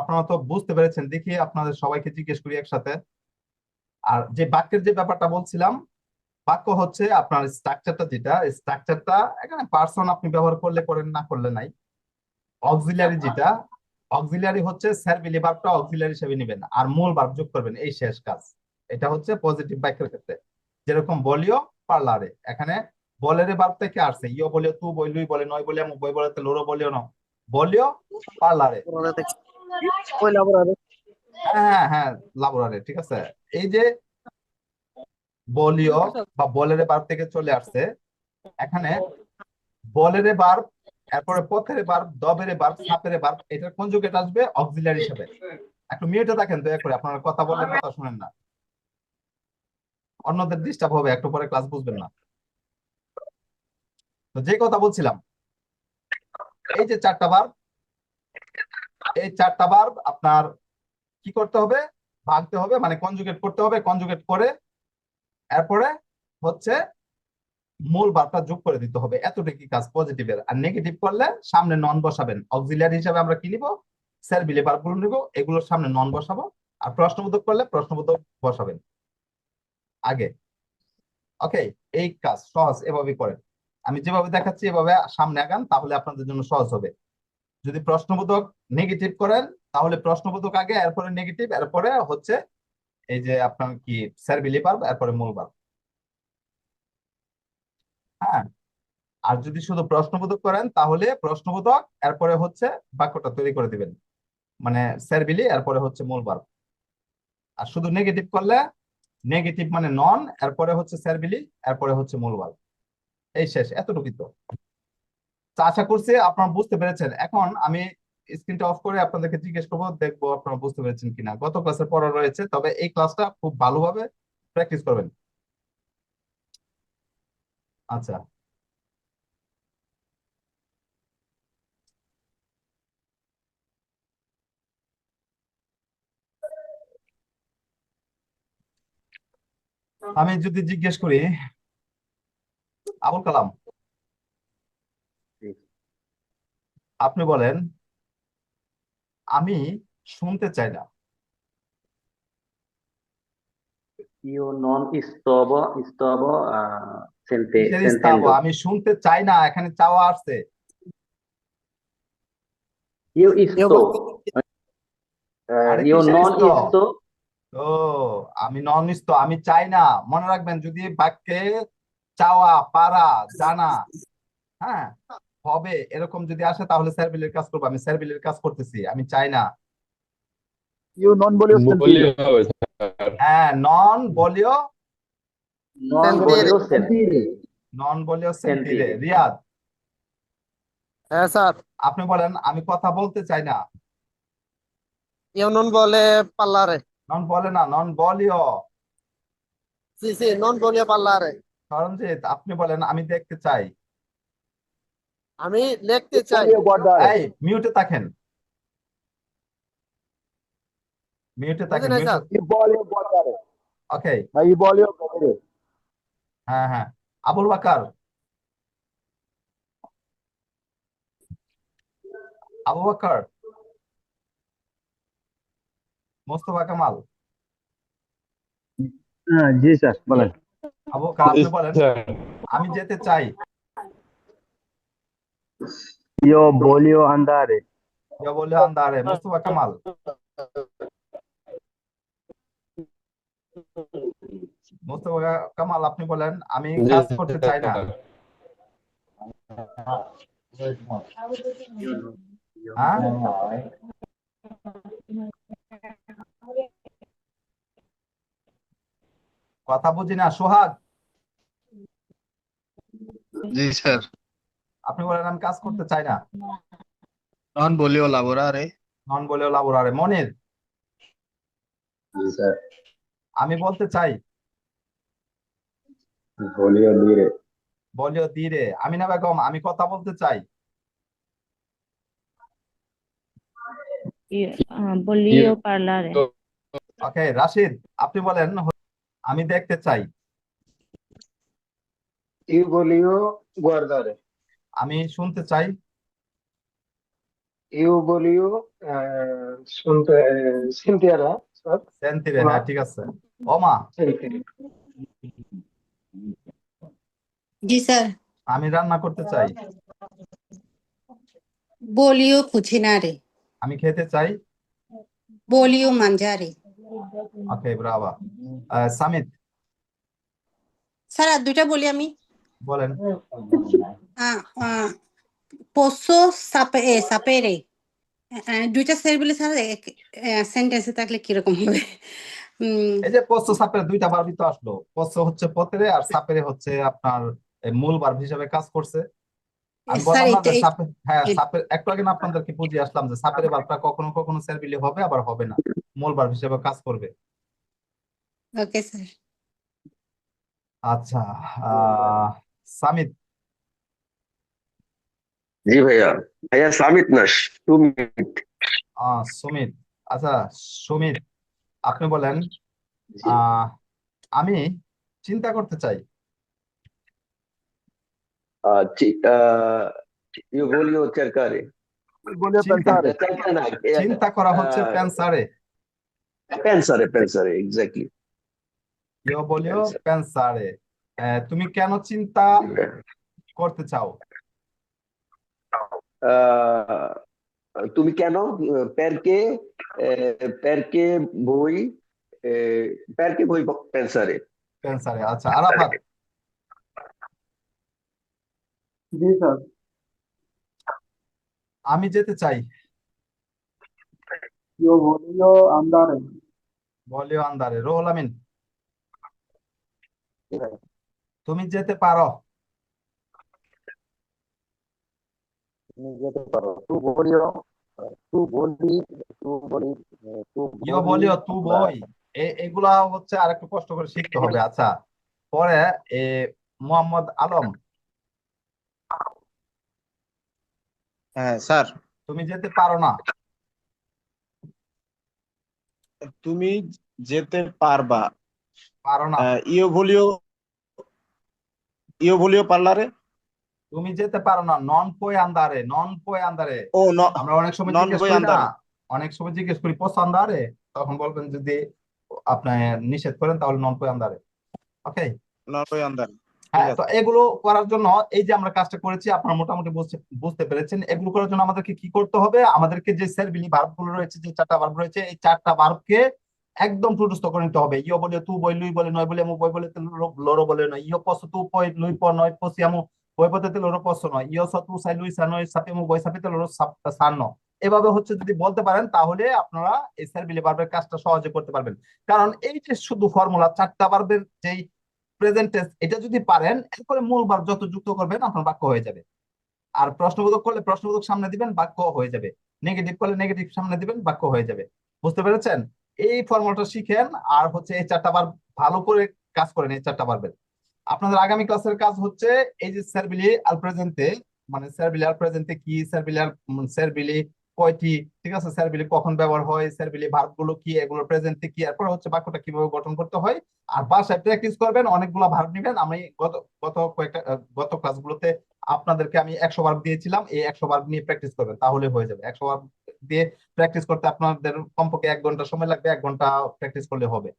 আপনারা তো বুঝতে পেরেছেন, দেখি আপনাদের সবাইকে জিজ্ঞেস করি একসাথে। আর যে বাক্যের যে ব্যাপারটা বলছিলাম, বাক্য হচ্ছে আপনার স্ট্রাকচারটা যেটা স্ট্রাকচারটা এখানে পার্সন আপনি ব্যবহার করলে করেন, না করলে নাই। অক্সিলারি যেটা অক্সিলারি হচ্ছে স্যারবিলি ভার্বটা অক্সিলারি হিসেবে নেবেন আর মূল ভার্ব যোগ করবেন, এই শেষ কাজ। এটা হচ্ছে পজিটিভ বাক্যের ক্ষেত্রে। যেরকম বলিও, পার্লারে। এখানে বলের ভার্ব থেকে আসছে ইও বলিও, তু বই লুই বলে, নয় বলে আমু বই বলে লোরো বলিও না বলিও, পার্লারে। ওই লাবরারে হ্যাঁ হ্যাঁ লাবোরারে ঠিক আছে। এই যে বলিও বা বলের ভার্ব থেকে চলে আসছে, এখানে বলের ভার্ব এরপরে পথের ভার্ব দবের ভার্ব সাপের ভার্ব এটার কনজুগেট আসবে? অক্সিলারি হিসেবে। একটু মিউটে থাকেন, দয়া করে, আপনারা কথা বললে কথা শুনেন না। অন্যদের ডিস্টার্ব হবে, একটু পরে ক্লাস বুঝবেন না। তো যে কথা বলছিলাম, এই যে চারটা ভার্ব এই চারটা ভার্ব আপনার কি করতে হবে? ভাঙতে হবে মানে কনজুগেট করতে হবে কনজুগেট করে এরপরে হচ্ছে মূল ভার্বটা যোগ করে দিতে হবে। এতটুকু কাজ পজিটিভের আর নেগেটিভ করলে সামনে নন বসাবেন। অক্সিলিয়ারি হিসাবে আমরা কি নিব? স্যার বিলে ভার্বগুলো নিব, এগুলোর সামনে নন বসাবো। আর প্রশ্নবোধক করলে প্রশ্নবোধক বসাবেন। আগে। ওকে এই কাজ সহজ এভাবে করেন। আমি যেভাবে দেখাচ্ছি এভাবে সামনে আগান, তাহলে আপনাদের জন্য সহজ হবে। যদি প্রশ্নবোধক নেগেটিভ করেন, তাহলে প্রশ্নবোধক আগে, এরপরে নেগেটিভ এরপরে হচ্ছে এই যে আপনার কি স্যার বিলি ভার্ব এরপরে মূল ভার্ব হ্যাঁ? আর যদি শুধু প্রশ্নবোধক করেন, তাহলে প্রশ্নবোধক, এরপরে হচ্ছে বাক্যটা তৈরি করে দিবেন। মানে স্যার বিলি এরপরে হচ্ছে মূল ভার্ব আর শুধু নেগেটিভ করলে নেগেটিভ মানে নন এরপরে হচ্ছে স্যার বিলি এরপরে হচ্ছে মূল ভার্ব এই শেষ, এতটুকুই তো। আশা করছি আপনারা বুঝতে পেরেছেন। এখন আমি স্ক্রিনটা অফ করে আপনাদেরকে জিজ্ঞেস করব, দেখব আপনারা বুঝতে পেরেছেন কিনা। গত ক্লাসের পড়া রয়েছে, তবে এই ক্লাসটা খুব ভালোভাবে প্র্যাকটিস করবেন। আচ্ছা। আমি যদি জিজ্ঞেস করি, আবুল কালাম। আপনি বলেন আমি শুনতে চাই না. আমি শুনতে চাই না এখানে চাওয়া আসছে। আমি নন ইস্ত আমি চাই না। মনে রাখবেন যদি বাক্যে চাওয়া পারা জানা হ্যাঁ হবে এরকম যদি আসে তাহলে স্যারবিলের কাজ করব। আমি স্যারবিলের কাজ করতেছি আমি চাই না। ইউ নন বলিও বলিও হবে স্যার হ্যাঁ নন বলিও. নন বলিও সেন্টিরে রিয়াদ হ্যাঁ স্যার। আপনি বলেন আমি কথা বলতে চাই না। ইউ নন বলে পাল্লারে। নন বলে না নন বলিও সি সি নন বলিও পাল্লারে। সরঞ্জিত আপনি বলেন আমি দেখতে চাই। আমি লিখতে চাই। এই মিউটে থাকেন। মিউটে থাকেন? ওকে ভাই বলিও বলে হ্যাঁ হ্যাঁ আবুল বাকার। আবু বাকার। মোস্তফা কামাল। হ্যাঁ জি স্যার বলেন। আবু বাকার আপনি বলেন আমি যেতে চাই। Yo volvió a andar. Yo volvió a andar. Mustafa Kamal. Mostafa Kamal আপনি বলেন আমি কাজ করতে চাই না কথা বুঝি না সোহাগ জি স্যার আপনি বলেন আমি কাজ করতে চাই না। non voglio lavorare নন বলেও লাবোরারে মনির আমি বলতে চাই Voglio dire, বলিও ধীরে আমিনা বেগম আমি কথা বলতে চাই। ah, voglio parlare. ওকে রাশিদ আপনি বলেন আমি দেখতে চাই। Io voglio guardare, আমি শুনতে চাই। ইউ বলিও শুনতে সিনথিয়ারা সেন্থিয়ারা ঠিক আছে। ওমা জি স্যার। আমি রান্না করতে চাই। বলিও কুচিনারে আমি খেতে চাই। বলিও মাঞ্জারে ওকে ব্রাভা সামিত। স্যার আর দুইটা বলি আমি। বলেন। আহ, eh, sapere আহ, দুইটা স্যার বলে স্যার সেন্টেন্সে থাকলে কীরকম হবে উম, এই যে পস্ত সাপের দুইটা ভার্বই তো আসলো। পস্ত হচ্ছে পতেরে আর সাপেরে হচ্ছে আপনার এই মূল ভার্ব হিসেবে কাজ করছে। আমি না যে এটা সাপের হ্যাঁ সাপের একটু আগে না আপনাদেরকে বুঝিয়ে আসলাম যে সাপের ভার্বটা কখনো কখনো সেরবিলি হবে আবার হবে না। মূল ভার্ব হিসেবে কাজ করবে। ওকে স্যার আচ্ছা আহ সামিত জি ভাইয়া। ভাইয়া সামিত না সুমিত। আহ সুমিত। আচ্ছা সুমিত আপনি বলেন আহ আমি চিন্তা করতে চাই। voglio চিন্তা করা হচ্ছে পেন্সারে pensare pensare exactly ইয়ো বলিও পেন্সারে আহ, তুমি কেন চিন্তা করতে চাও? তুমি কেন প্যারকে পেরকে বই পেরকে বই প্যান্সারে পেন্সারে আচ্ছা আরাফাত। জি স্যার। আমি যেতে চাই। ইও বলিও আন্দারে। বলিও আন্দারে। রোহলামিন হ্যাঁ। তুমি যেতে পারো। তুমি যেতে পারো। তু বলিও তু বলি তু বলি তু বলিও তু বই। এগুলা হচ্ছে আর একটু কষ্ট করে শিখতে হবে। আচ্ছা পরে এ মোহাম্মদ আলম। হ্যাঁ স্যার। তুমি যেতে পারো না। তুমি যেতে পারবা। পারো না। ইও ভলিও ইও ভলিও পার্লারে? তুমি যেতে পারো না নন পয় আন্দারে নন পয় আন্দারে ও ন আমরা অনেক সময় জিজ্ঞেস করি না। অনেক সময় জিজ্ঞেস করি পোস আন্দারে তখন বলবেন যদি আপনি নিষেধ করেন তাহলে নন পয় আন্দারে ওকে voy a andar হ্যাঁ তো এগুলো করার জন্য এই যে আমরা কাজটা করেছি আপনারা মোটামুটি বুঝতে পেরেছেন। এগুলো করার জন্য আমাদেরকে কি করতে হবে? আমাদেরকে যে সেরবিলি ভার্বগুলো রয়েছে যে চারটা ভার্ব রয়েছে এই চারটা ভার্বকে একদম টুটস্থ করে নিতে হবে। ইয়ো বলে তু বই লুই বলে নয় বলে মু বই বলে তে লো- লরো বলে নয়। ইয়ো পস তু পয় লুই প নয় পসিয়ামু বই সাপেতে লরো সাপ সান্ন এভাবে হচ্ছে যদি বলতে পারেন, তাহলে আপনারা এই সেরবিলি ভার্বের কাজটা সহজে করতে পারবেন। কারণ এই যে শুধু ফর্মুলা, চারটা ভার্বের যেই প্রেজেন্ট এটা যদি পারেন, এরপরে মূল ভার্ব যত যুক্ত করবেন, আপনার বাক্য হয়ে যাবে। আর প্রশ্নবোধক করলে প্রশ্নবোধক সামনে দিবেন, বাক্য হয়ে যাবে। নেগেটিভ করলে নেগেটিভ সামনে দিবেন, বাক্য হয়ে যাবে। বুঝতে পেরেছেন? এই ফর্মুলাটা শিখেন, আর হচ্ছে এই চারটা বার ভালো করে কাজ করেন, এই চারটা বারবের আপনাদের আগামী ক্লাসের কাজ হচ্ছে এই যে সেরবিলি আল প্রেজেন্টে মানে সেরবিলি আল প্রেজেন্টে কি, সেরবিলি আল সেরবিলি কয়টি, ঠিক আছে? সেরবিলি কখন ব্যবহার হয়, সেরবিলি ভার্বগুলো কি, এগুলো প্রেজেন্টে কি, এরপর হচ্ছে বাক্যটা কীভাবে গঠন করতে হয়। আর বাসায় প্র্যাকটিস করবেন, অনেকগুলো ভার্ব নেবেন। আমি গত গত কয়েকটা গত ক্লাসগুলোতে আপনাদেরকে আমি একশো ভার্ব দিয়েছিলাম, এই একশো ভার্ব নিয়ে প্র্যাকটিস করবেন, তাহলে হয়ে যাবে। একশো ভার্ব দিয়ে প্র্যাকটিস করতে আপনাদের কমপক্ষে এক ঘণ্টা সময় লাগবে, এক ঘণ্টা প্র্যাকটিস করলে হবে।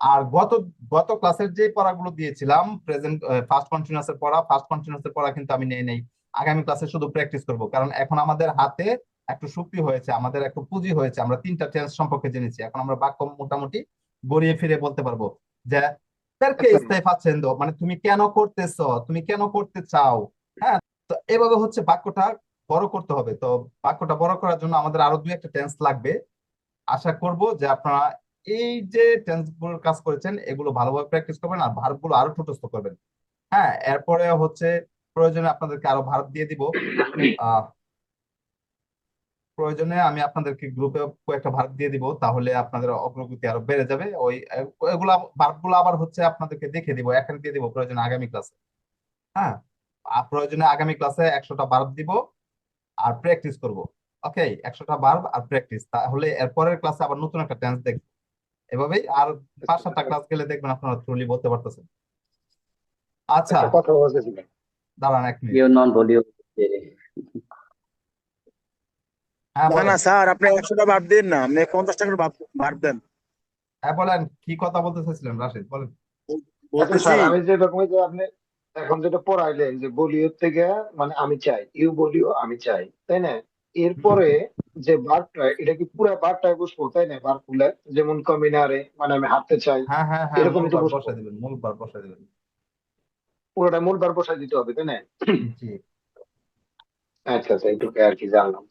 আর গত গত ক্লাসের যে পড়াগুলো দিয়েছিলাম প্রেজেন্ট ফার্স্ট কন্টিনিউয়াসের পড়া ফার্স্ট কন্টিনিউয়াসের পড়া কিন্তু আমি নেই নেই। আগামী ক্লাসে শুধু প্র্যাকটিস করব কারণ এখন আমাদের হাতে একটু শক্তি হয়েছে আমাদের একটু পুঁজি হয়েছে আমরা তিনটা টেন্স সম্পর্কে জেনেছি। এখন আমরা বাক্য মোটামুটি গড়িয়ে ফিরে বলতে পারব যে perché stai facendo মানে তুমি কেন করতেছো? তুমি কেন করতে চাও? হ্যাঁ তো এভাবে হচ্ছে বাক্যটা বড় করতে হবে। তো বাক্যটা বড় করার জন্য আমাদের আরও দুই একটা টেন্স লাগবে। আশা করব যে আপনারা এই যে টেন্সগুলোর কাজ করেছেন, এগুলো ভালোভাবে প্র্যাকটিস করবেন আর ভার্বগুলো আরও ঠোঁটস্থ করবেন। হ্যাঁ এরপরে হচ্ছে প্রয়োজনে আপনাদেরকে আরও ভার্ব দিয়ে দিব। প্রয়োজনে আমি আপনাদেরকে গ্রুপে কয়েকটা ভার্ব দিয়ে দিব, তাহলে আপনাদের অগ্রগতি আরও বেড়ে যাবে। ওই, এগুলা ভার্বগুলো আবার হচ্ছে আপনাদেরকে দেখে দিব, এখানে দিয়ে দিব প্রয়োজনে আগামী ক্লাসে হ্যাঁ প্রয়োজনে আগামী ক্লাসে একশোটা ভার্ব দিব আর প্র্যাকটিস করব। ওকে একশোটা ভার্ব আর প্র্যাকটিস তাহলে এরপরের ক্লাসে আবার নতুন একটা টেন্স দেখব। এভাবেই। আর পাঁচ সাতটা ক্লাস গেলে দেখবেন আপনারা ট্রুলি বলতে পারতেছেন। আচ্ছা কথা বলতেছিলাম দাঁড়ান এক মিনিট io non voglio হ্যাঁ না না স্যার আপনি একশোটা ভাব দিন না। আপনি ভাব ভাব দেন। হ্যাঁ বলেন কি কথা বলতে চাইছিলেন রাশেদ বলেন। আচ্ছা বলতেছি আমি যেরকম যে আপনি এখন যেটা পড়াইলেন যে বলিও থেকে মানে আমি চাই। ইউ বলিও আমি চাই। তাই না? এরপরে যে বারটা এটা কি পুরো বারটায় বসবো? তাই না? বার খুলে? যেমন কমিনারে মানে আমি হাঁটতে চাই। হ্যাঁ হ্যাঁ হ্যাঁ এরকম তো বসাই দিবেন মূল বার বসাই দিবেন। পুরোটা মূল বার বসাই দিতে হবে তাই না? জি। আচ্ছা আচ্ছা এইটুকু আর কি জানলাম।